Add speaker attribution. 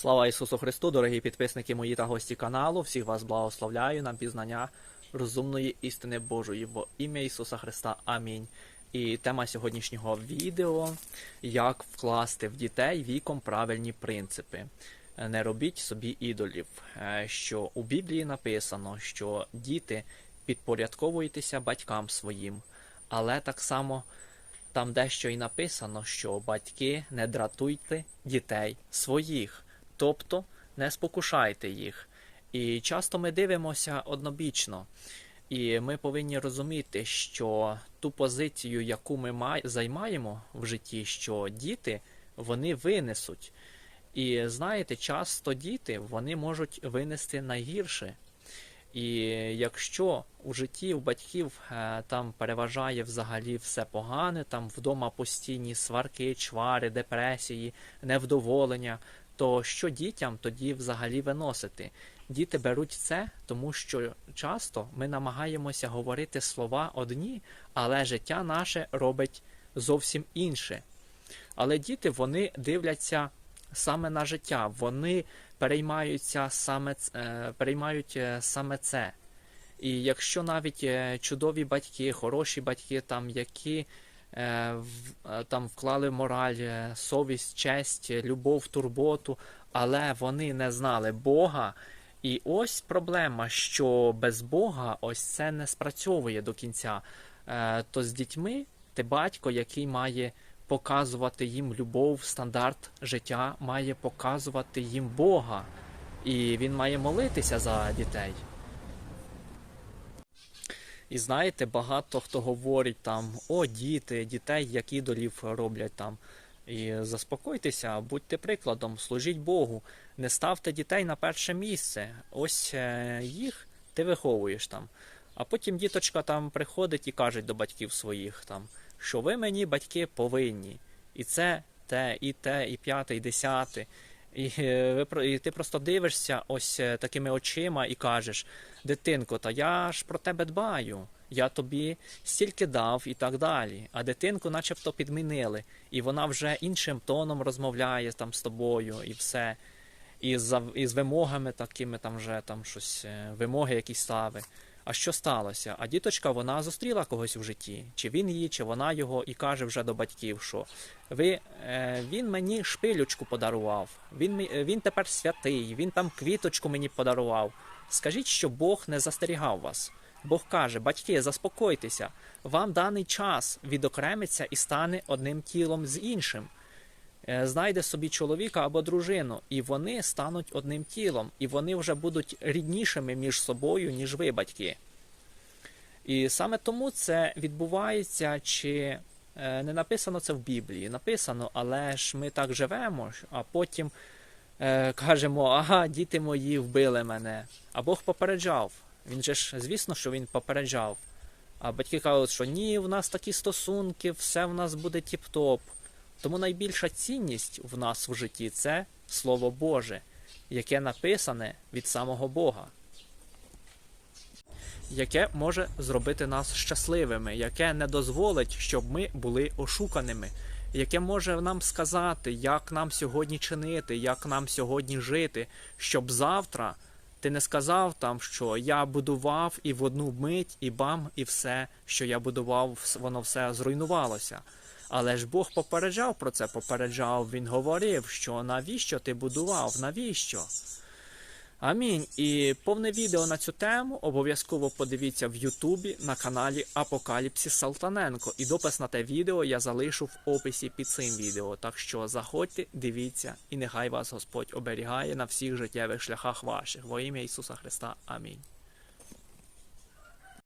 Speaker 1: Слава Ісусу Христу, дорогі підписники мої та гості каналу. Всіх вас благословляю на пізнання розумної істини Божої в ім'я Ісуса Христа. Амінь. І тема сьогоднішнього відео як вкласти в дітей віком правильні принципи. Не робіть собі ідолів. Е, Що у Біблії написано, що діти підпорядковуйтеся батькам своїм, але так само там дещо і написано, що батьки не дратуйте дітей своїх, тобто не спокушайте їх. І часто ми дивимося однобічно, і ми повинні розуміти, що ту позицію, яку ми займаємо в житті, що діти вони винесуть. І знаєте, часто діти вони можуть винести найгірше. І якщо у житті у батьків е, там переважає взагалі все погане, там вдома постійні сварки, чвари, депресії, невдоволення, то що дітям тоді взагалі виносити? Діти беруть це, тому що часто ми намагаємося говорити слова одні, але життя наше робить зовсім інше. Але діти вони дивляться саме на життя, вони переймаються саме, е, переймають е, саме це. І якщо навіть е, чудові батьки, хороші батьки, там, які там вклали мораль, е, совість, честь, е, любов, турботу, але вони не знали Бога. І ось проблема, що без Бога ось це не спрацьовує до кінця. Е, то з дітьми ти батько, який має показувати їм любов, стандарт життя, має показувати їм Бога. І він має молитися за дітей. І знаєте, багато хто говорить там: о, діти, дітей як ідолів роблять там. І заспокойтеся, будьте прикладом, служіть Богу, не ставте дітей на перше місце. Ось е, їх ти виховуєш там. А потім діточка там приходить і каже до батьків своїх там, що ви мені, батьки, повинні. І це те, і те, і п'яте, і десяте. І, е, і ти просто дивишся ось е, такими очима і кажеш: дитинко, та я ж про тебе дбаю, я тобі стільки дав і так далі. А дитинку начебто підмінили, і вона вже іншим тоном розмовляє там з тобою і все. І з, і з вимогами такими там вже там щось, е, вимоги якісь ставить. А що сталося? А діточка вона зустріла когось в житті, чи він її, чи вона його, і каже вже до батьків, що ви, е, він мені шпилючку подарував, він, е, він тепер святий, він там квіточку мені подарував. Скажіть, що Бог не застерігав вас. Бог каже, батьки, заспокойтеся, вам даний час відокремиться і стане одним тілом з іншим. Е, Знайде собі чоловіка або дружину, і вони стануть одним тілом, і вони вже будуть ріднішими між собою, ніж ви, батьки. І саме тому це відбувається, чи е, не написано це в Біблії. Написано, але ж ми так живемо, а потім е, кажемо, ага, діти мої вбили мене. А Бог попереджав. Він же ж, звісно, що він попереджав. А батьки кажуть, що ні, в нас такі стосунки, все в нас буде тіп-топ. Тому найбільша цінність в нас в житті це Слово Боже, яке написане від самого Бога, яке може зробити нас щасливими, яке не дозволить, щоб ми були ошуканими, яке може нам сказати, як нам сьогодні чинити, як нам сьогодні жити, щоб завтра ти не сказав там, що я будував і в одну мить, і бам, і все, що я будував, воно все зруйнувалося. Але ж Бог попереджав про це, попереджав, він говорив, що навіщо ти будував, навіщо? Амінь. І повне відео на цю тему обов'язково подивіться в Ютубі на каналі Апокаліпсис Салтаненко. І допис на те відео я залишу в описі під цим відео. Так що заходьте, дивіться, і нехай вас Господь оберігає на всіх життєвих шляхах ваших. Во ім'я Ісуса Христа. Амінь.